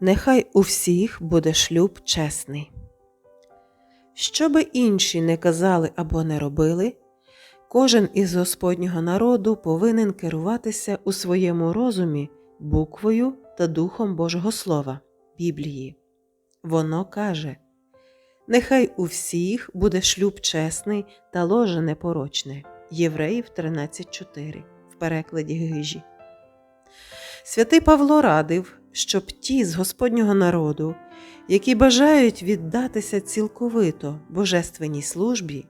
Нехай у всіх буде шлюб чесний. Що би інші не казали або не робили, кожен із Господнього народу повинен керуватися у своєму розумі буквою та духом Божого Слова Біблії. Воно каже: Нехай у всіх буде шлюб чесний та ложе непорочне. Євреїв 13.4 в перекладі Гижі. Святий Павло радив, щоб ті з Господнього народу, які бажають віддатися цілковито божественній службі,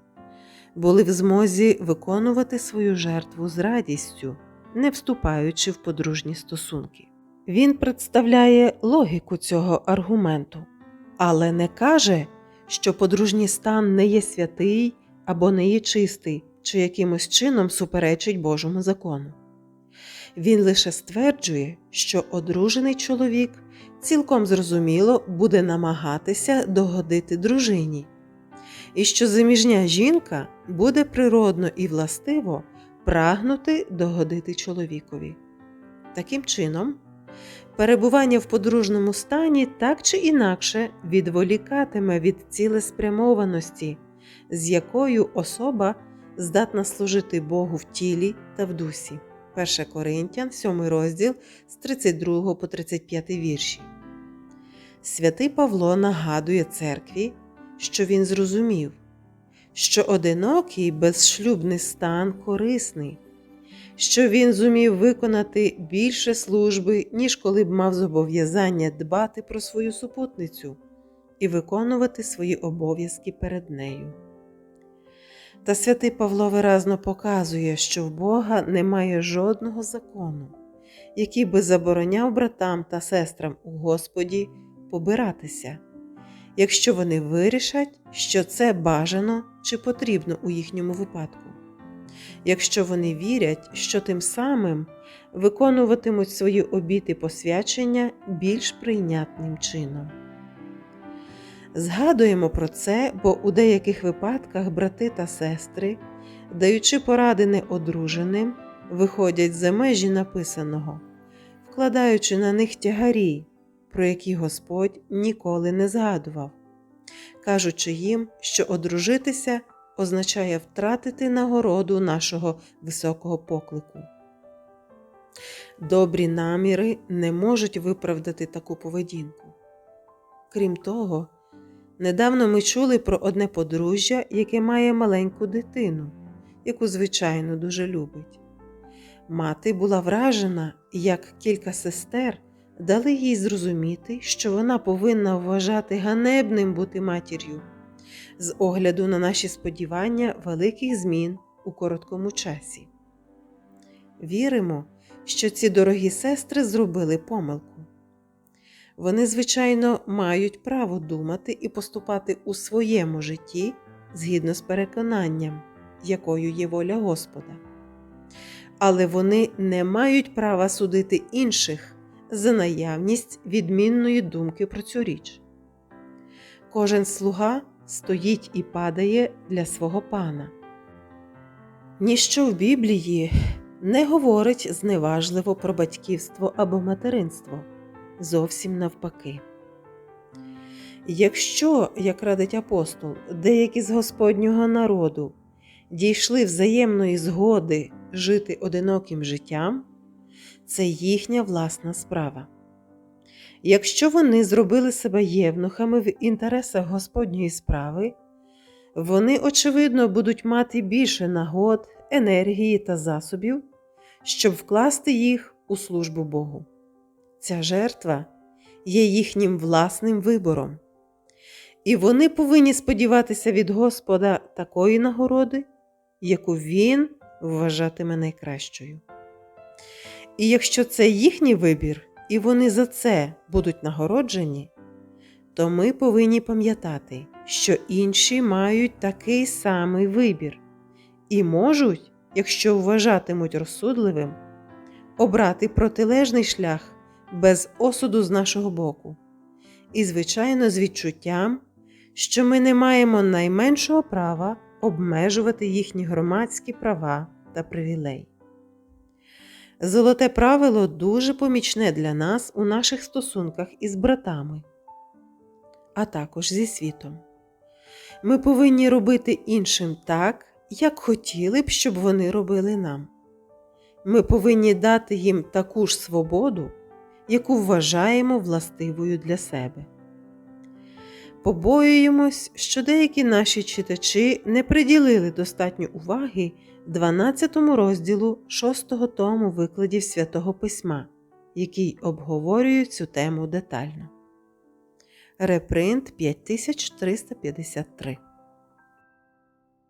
були в змозі виконувати свою жертву з радістю, не вступаючи в подружні стосунки. Він представляє логіку цього аргументу, але не каже, що подружній стан не є святий або не є чистий, чи якимось чином суперечить Божому закону. Він лише стверджує, що одружений чоловік цілком зрозуміло буде намагатися догодити дружині, і що заміжня жінка буде природно і властиво прагнути догодити чоловікові. Таким чином, перебування в подружному стані так чи інакше відволікатиме від цілеспрямованості, з якою особа здатна служити Богу в тілі та в дусі. 1 Коринтян, 7 розділ з 32 по 35 вірші. Святий Павло нагадує церкві, що він зрозумів, що одинокий безшлюбний стан корисний, що він зумів виконати більше служби, ніж коли б мав зобов'язання дбати про свою супутницю і виконувати свої обов'язки перед нею. Та святий Павло виразно показує, що в Бога немає жодного закону, який би забороняв братам та сестрам у Господі побиратися, якщо вони вирішать, що це бажано чи потрібно у їхньому випадку, якщо вони вірять, що тим самим виконуватимуть свої обіти посвячення більш прийнятним чином. Згадуємо про це, бо у деяких випадках брати та сестри, даючи поради неодруженим, виходять за межі написаного, вкладаючи на них тягарі, про які Господь ніколи не згадував, кажучи їм, що одружитися означає втратити нагороду нашого високого поклику. Добрі наміри не можуть виправдати таку поведінку. Крім того, Недавно ми чули про одне подружжя, яке має маленьку дитину, яку, звичайно, дуже любить. Мати була вражена, як кілька сестер дали їй зрозуміти, що вона повинна вважати ганебним бути матір'ю, з огляду на наші сподівання великих змін у короткому часі. Віримо, що ці дорогі сестри зробили помилку. Вони, звичайно, мають право думати і поступати у своєму житті згідно з переконанням, якою є воля Господа. Але вони не мають права судити інших за наявність відмінної думки про цю річ. Кожен слуга стоїть і падає для свого пана. Ніщо в Біблії не говорить зневажливо про батьківство або материнство зовсім навпаки. Якщо, як радить апостол, деякі з Господнього народу дійшли взаємної згоди жити одиноким життям, це їхня власна справа. Якщо вони зробили себе євнухами в інтересах Господньої справи, вони, очевидно, будуть мати більше нагод, енергії та засобів, щоб вкласти їх у службу Богу. Ця жертва є їхнім власним вибором, і вони повинні сподіватися від Господа такої нагороди, яку Він вважатиме найкращою. І якщо це їхній вибір, і вони за це будуть нагороджені, то ми повинні пам'ятати, що інші мають такий самий вибір і можуть, якщо вважатимуть розсудливим, обрати протилежний шлях без осуду з нашого боку, і, звичайно, з відчуттям, що ми не маємо найменшого права обмежувати їхні громадські права та привілей. Золоте правило дуже помічне для нас у наших стосунках із братами, а також зі світом. Ми повинні робити іншим так, як хотіли б, щоб вони робили нам. Ми повинні дати їм таку ж свободу, яку вважаємо властивою для себе. Побоюємось, що деякі наші читачі не приділили достатньо уваги 12 розділу 6 тому викладів Святого Письма, який обговорює цю тему детально. Репринт 5353